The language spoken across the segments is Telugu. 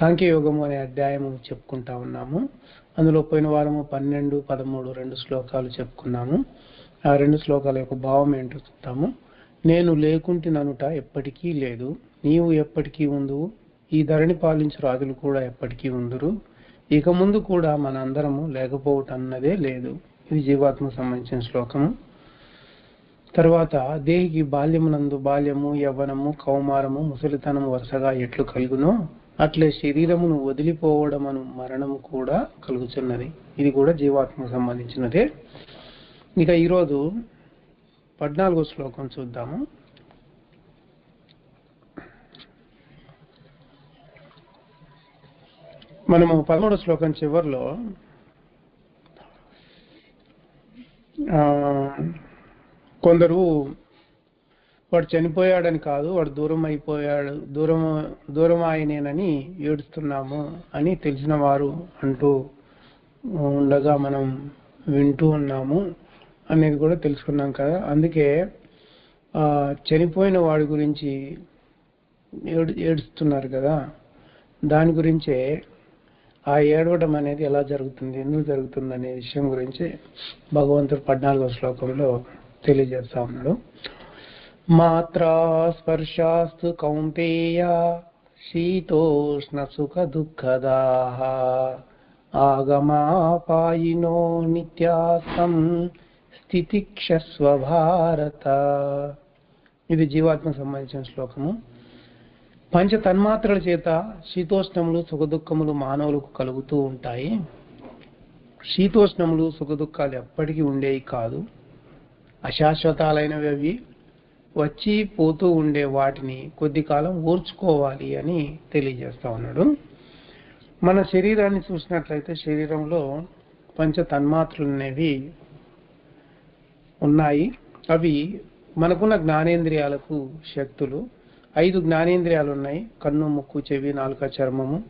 సాంఖ్యయోగము అనే అధ్యాయము చెప్పుకుంటా ఉన్నాము. అందులో పోయిన వారము పన్నెండు పదమూడు రెండు శ్లోకాలు చెప్పుకున్నాము. ఆ రెండు శ్లోకాల యొక్క భావం ఏంటో చూద్దాము. నేను లేకుంటిననుట ఎప్పటికీ లేదు. నీవు ఎప్పటికీ ఉందువు. ఈ ధరణి పాలించు రాజులు కూడా ఎప్పటికీ ఉందురు. ఇక ముందు కూడా మన అందరము లేకపోవటం అన్నదే లేదు. ఇది జీవాత్మకు సంబంధించిన శ్లోకము. తర్వాత దేహికి బాల్యమునందు బాల్యము యవ్వనము కౌమారము ముసలితనము వరుసగా ఎట్లు కలుగునో అట్లే శరీరమును వదిలిపోవడమను మరణము కూడా కలుగుతున్నది ఇది కూడా జీవాత్మకు సంబంధించినదే. ఇక ఈరోజు పద్నాలుగో శ్లోకం చూద్దాము. మనము పదమూడో శ్లోకం చివరిలో కొందరు వాడు చనిపోయాడని కాదు వాడు దూరం అయిపోయాడు దూరం దూరం ఆయనేనని ఏడుస్తున్నాము అని తెలిసిన వారు అంటూ ఉండగా మనం వింటూ ఉన్నాము అనేది కూడా తెలుసుకున్నాం కదా. అందుకే చనిపోయిన వాడి గురించి ఏడు ఏడుస్తున్నారు కదా. దాని గురించే ఆ ఏడవడం అనేది ఎలా జరుగుతుంది ఎందుకు జరుగుతుంది అనే విషయం గురించి భగవంతుడు పద్నాలుగో శ్లోకంలో తెలియజేస్తా ఉన్నాడు. మాత్రా స్పర్శాస్తు కౌంతేయ శీతోష్ణ సుఖ దుఃఖదాహ ఆగమాపాయినో నిత్యాసం స్థితిక్షస్వ భారత ఇది జీవాత్మ సంబంధించిన శ్లోకము. పంచ తన్మాత్రల చేత శీతోష్ణములు సుఖదుఖములు మానవులకు కలుగుతూ ఉంటాయి. శీతోష్ణములు సుఖదుఖాలు ఎప్పటికీ ఉండేవి కాదు. అశాశ్వతాలైనవి అవి. వచ్చి పోతూ ఉండే వాటిని కొద్ది కాలం ఓర్చుకోవాలి అని తెలియజేస్తా ఉన్నాడు. మన శరీరాన్ని చూసినట్లయితే శరీరంలో పంచ తన్మాత్రలు అనేవి ఉన్నాయి. అవి మనకున్న జ్ఞానేంద్రియాలకు శక్తులు. ఐదు జ్ఞానేంద్రియాలు ఉన్నాయి. కన్ను ముక్కు చెవి నాలుక చర్మము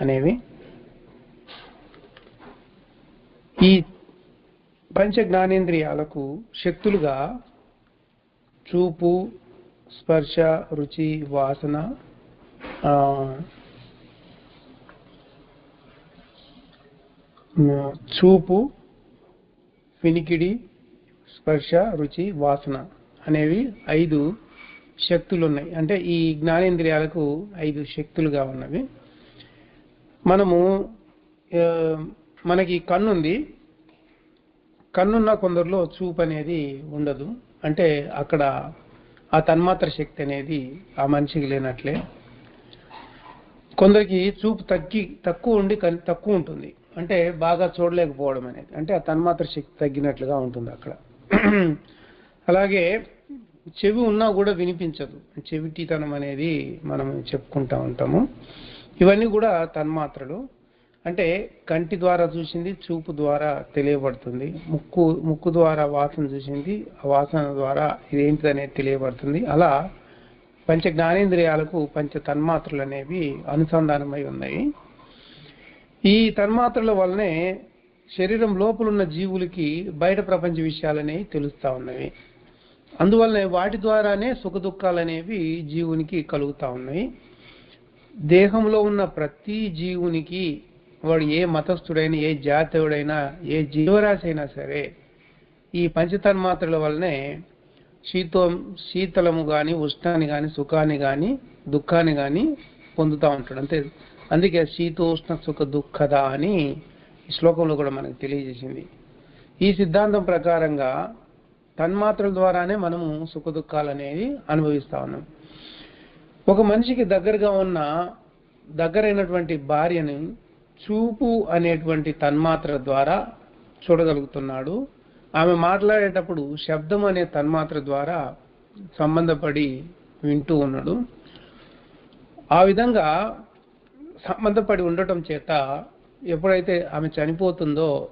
అనేవి. ఈ పంచ జ్ఞానేంద్రియాలకు శక్తులుగా చూపు స్పర్శ రుచి వాసన చూపు వినికిడి స్పర్శ రుచి వాసన అనేవి ఐదు శక్తులు ఉన్నాయి అంటే ఈ జ్ఞానేంద్రియాలకు ఐదు శక్తులుగా ఉన్నవి. మనము మనకి కన్నుంది. కన్నున్న కొందరిలో చూపు అనేది ఉండదు. అంటే అక్కడ ఆ తన్మాత్ర శక్తి అనేది ఆ మనిషికి లేనట్లే. కొందరికి చూపు తగ్గి తక్కువ ఉండి తక్కువ ఉంటుంది. అంటే బాగా చూడలేకపోవడం అనేది. అంటే ఆ తన్మాత్ర శక్తి తగ్గినట్లుగా ఉంటుంది అక్కడ. అలాగే చెవి ఉన్నా కూడా వినిపించదు. చెవిటితనం అనేది మనం చెప్పుకుంటా ఉంటాము. ఇవన్నీ కూడా తన్మాత్రలు. అంటే కంటి ద్వారా చూసింది చూపు ద్వారా తెలియబడుతుంది. ముక్కు ముక్కు ద్వారా వాసన చూసింది ఆ వాసన ద్వారా ఇదేంటిది అనేది తెలియబడుతుంది. అలా పంచ జ్ఞానేంద్రియాలకు పంచ తన్మాత్రలు అనేవి అనుసంధానమై ఉన్నాయి. ఈ తన్మాత్రల వల్లనే శరీరం లోపలున్న జీవులకి బయట ప్రపంచ విషయాలనేవి తెలుస్తా ఉన్నవి. అందువల్లనే వాటి ద్వారానే సుఖ దుఃఖాలు అనేవి జీవునికి కలుగుతా ఉన్నాయి. దేహంలో ఉన్న ప్రతి జీవునికి వాడు ఏ మతస్థుడైనా ఏ జాతీయుడైనా ఏ జీవరాశి అయినా సరే ఈ పంచతన్మాత్రల వల్లనే శీతం శీతలము కానీ ఉష్ణాన్ని కానీ సుఖాన్ని కానీ దుఃఖాన్ని కానీ పొందుతూ ఉంటాడు. అంతే. అందుకే శీతోష్ణ సుఖ దుఃఖద అని ఈ శ్లోకంలో కూడా మనకు తెలియజేసింది. ఈ సిద్ధాంతం ప్రకారంగా తన్మాత్రల ద్వారానే మనము సుఖ దుఃఖాలు అనేది అనుభవిస్తా ఉన్నాం. ఒక మనిషికి దగ్గరగా ఉన్న దగ్గరైనటువంటి భార్యని చూపు అనేటువంటి తన్మాత్ర ద్వారా చూడగలుగుతున్నాడు. ఆమె మాట్లాడేటప్పుడు శబ్దం అనే తన్మాత్ర ద్వారా సంబంధపడి వింటూ ఉన్నాడు. ఆ విధంగా సంబంధపడి ఉండటం చేత ఎప్పుడైతే ఆమె చనిపోతుందో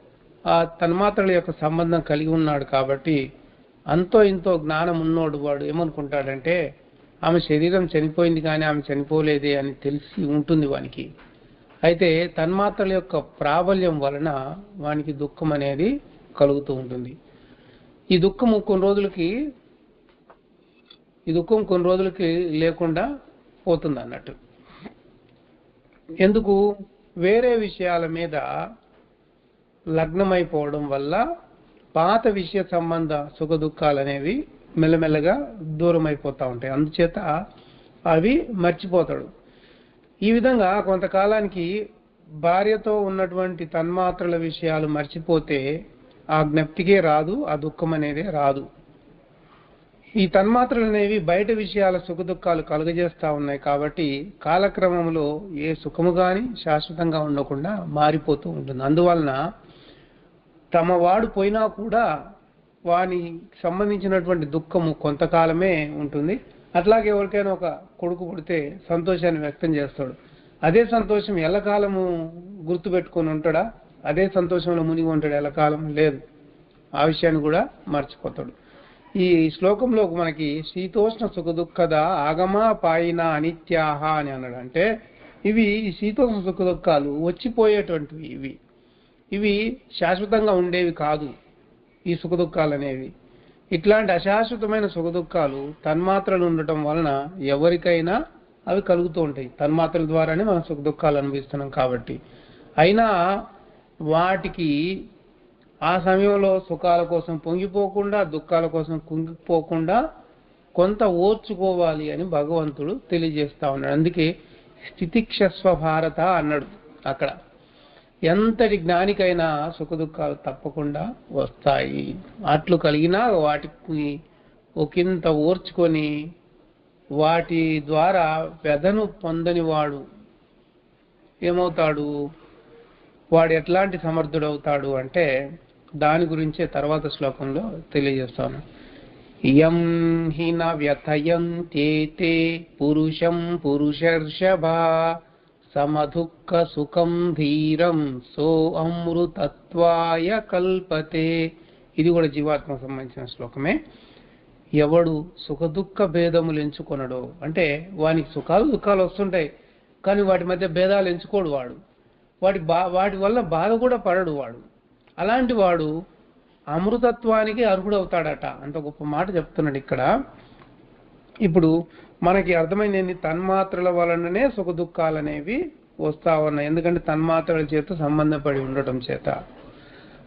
ఆ తన్మాత్రల యొక్క సంబంధం కలిగి ఉన్నాడు కాబట్టి అంతో ఇంతో జ్ఞానం ఉన్నోడు వాడు ఏమనుకుంటాడంటే ఆమె శరీరం చనిపోయింది కానీ ఆమె చనిపోలేదే అని తెలిసి ఉంటుంది వానికి. అయితే తన్మాత్రల యొక్క ప్రాబల్యం వలన వానికి దుఃఖం అనేది కలుగుతూ ఉంటుంది. ఈ దుఃఖము కొన్ని రోజులకి ఈ దుఃఖం కొన్ని రోజులకి లేకుండా పోతుంది అన్నట్టు. ఎందుకు? వేరే విషయాల మీద లగ్నమైపోవడం వల్ల పాత విషయ సంబంధ సుఖ దుఃఖాలు అనేవి మెల్లమెల్లగా దూరం అయిపోతూ ఉంటాయి. అందుచేత అవి మర్చిపోతాడు. ఈ విధంగా కొంతకాలానికి భార్యతో ఉన్నటువంటి తన్మాత్రల విషయాలు మర్చిపోతే ఆ జ్ఞప్తికే రాదు ఆ దుఃఖం అనేది రాదు. ఈ తన్మాత్రలు అనేవి బయట విషయాల సుఖదుఖాలు కలుగజేస్తా ఉన్నాయి కాబట్టి కాలక్రమంలో ఏ సుఖము గాని శాశ్వతంగా ఉండకుండా మారిపోతూ ఉంటుంది. అందువలన తమ వాడు పోయినా కూడా వాని సంబంధించినటువంటి దుఃఖము కొంతకాలమే ఉంటుంది. అట్లాగే ఎవరికైనా ఒక కొడుకు పుడితే సంతోషాన్ని వ్యక్తం చేస్తాడు. అదే సంతోషం ఎల్లకాలము గుర్తుపెట్టుకొని ఉంటాడా? అదే సంతోషంలో మునిగి ఉంటాడు? ఎల్లకాలం లేదు. ఆ విషయాన్ని కూడా మర్చిపోతాడు. ఈ శ్లోకంలో మనకి శీతోష్ణ సుఖ దుఃఖద ఆగమ పాయిన అనిత్యాహ అని అన్నాడు. అంటే ఇవి ఈ శీతోష్ణ సుఖ దుఃఖాలు వచ్చిపోయేటువంటివి ఇవి. ఇవి శాశ్వతంగా ఉండేవి కాదు. ఈ సుఖ దుఃఖాలు అనేవి ఇట్లాంటి అశాశ్వతమైన సుఖ దుఃఖాలు తన్మాత్రలు ఉండటం వలన ఎవరికైనా అవి కలుగుతూ ఉంటాయి. తన్మాత్రల ద్వారానే మనం సుఖ దుఃఖాలు అనుభవిస్తున్నాం కాబట్టి. అయినా వాటికి ఆ సమయంలో సుఖాల కోసం పొంగిపోకుండా దుఃఖాల కోసం కుంగిపోకుండా కొంత ఓర్చుకోవాలి అని భగవంతుడు తెలియజేస్తా ఉన్నాడు. అందుకే స్థితిక్షస్వ భారత అన్నాడు అక్కడ. ఎంతటి జ్ఞానికైనా సుఖ దుఃఖాలు తప్పకుండా వస్తాయి. అట్లు కలిగినా వాటిని ఒకంత ఓర్చుకొని వాటి ద్వారా వ్యధను పొందని వాడు ఏమవుతాడు? వాడు ఎట్లాంటి సమర్థుడవుతాడు అంటే దాని గురించే తర్వాత శ్లోకంలో తెలియజేస్తాను. యం హిన వ్యథయంతే పురుషం పురుషర్షభ సమదుఃఖ సుఖం ధీరం సో అమృతత్వాయ కల్పతే ఇది కూడా జీవాత్మకు సంబంధించిన శ్లోకమే. ఎవడు సుఖదుఖ భేదములు ఎంచుకొనడో అంటే వానికి సుఖాలు దుఃఖాలు వస్తుంటాయి కానీ వాటి మధ్య భేదాలు ఎంచుకోడు వాడు. వాటి బా వాటి వల్ల బాధ కూడా పడడు వాడు. అలాంటి వాడు అమృతత్వానికి అర్హుడవుతాడట. అంత గొప్ప మాట చెప్తున్నాడు ఇక్కడ. ఇప్పుడు మనకి అర్థమైంది తన్మాత్రల వలననే సుఖ దుఃఖాలు అనేవి వస్తా ఉన్నాయి ఎందుకంటే తన్మాత్రల చేత సంబంధపడి ఉండటం చేత.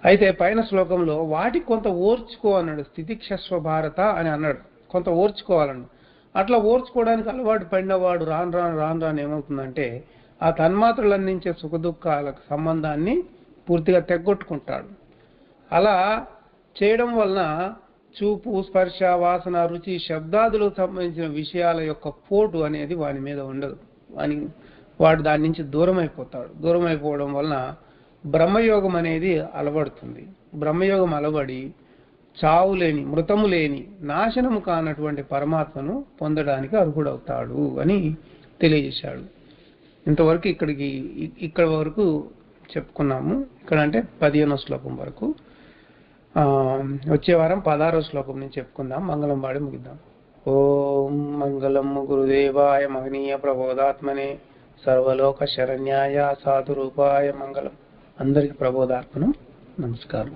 అయితే పైన శ్లోకంలో వాటికి కొంత ఓర్చుకో అన్నాడు. స్థితిక్షస్వ భారత అని అన్నాడు. కొంత ఓర్చుకోవాలన్నాడు అట్లా ఓర్చుకోవడానికి అలవాటు పడినవాడు రాను రాను రాను రాను ఏమవుతుందంటే ఆ తన్మాత్రలు అందించే సుఖ దుఃఖాలకు సంబంధాన్ని పూర్తిగా తెగ్గొట్టుకుంటాడు. అలా చేయడం వలన చూపు స్పర్శ వాసన రుచి శబ్దాదులకు సంబంధించిన విషయాల యొక్క పోటు అనేది వాని మీద ఉండదు. వాని వాడు దాని నుంచి దూరం అయిపోతాడు దూరం అయిపోవడం వలన బ్రహ్మయోగం అనేది అలవడుతుంది. బ్రహ్మయోగం అలవడి చావు లేని మృతము లేని నాశనము కానటువంటి పరమాత్మను పొందడానికి అర్హుడవుతాడు అని తెలియజేశాడు. ఇంతవరకు ఇక్కడికి ఇక్కడ వరకు చెప్పుకున్నాము. ఇక్కడ అంటే పదిహేనో శ్లోకం వరకు. వచ్చే వారం పదహారో శ్లోకం నుంచి చెప్పుకుందాం. మంగళం పాడి ముగిద్దాం. ఓం మంగళం గురుదేవాయ మహనీయ ప్రబోధాత్మనే సర్వలోక శరణ్యాయ సాధురూపాయ మంగళం. అందరికి ప్రబోధాత్మను నమస్కారం.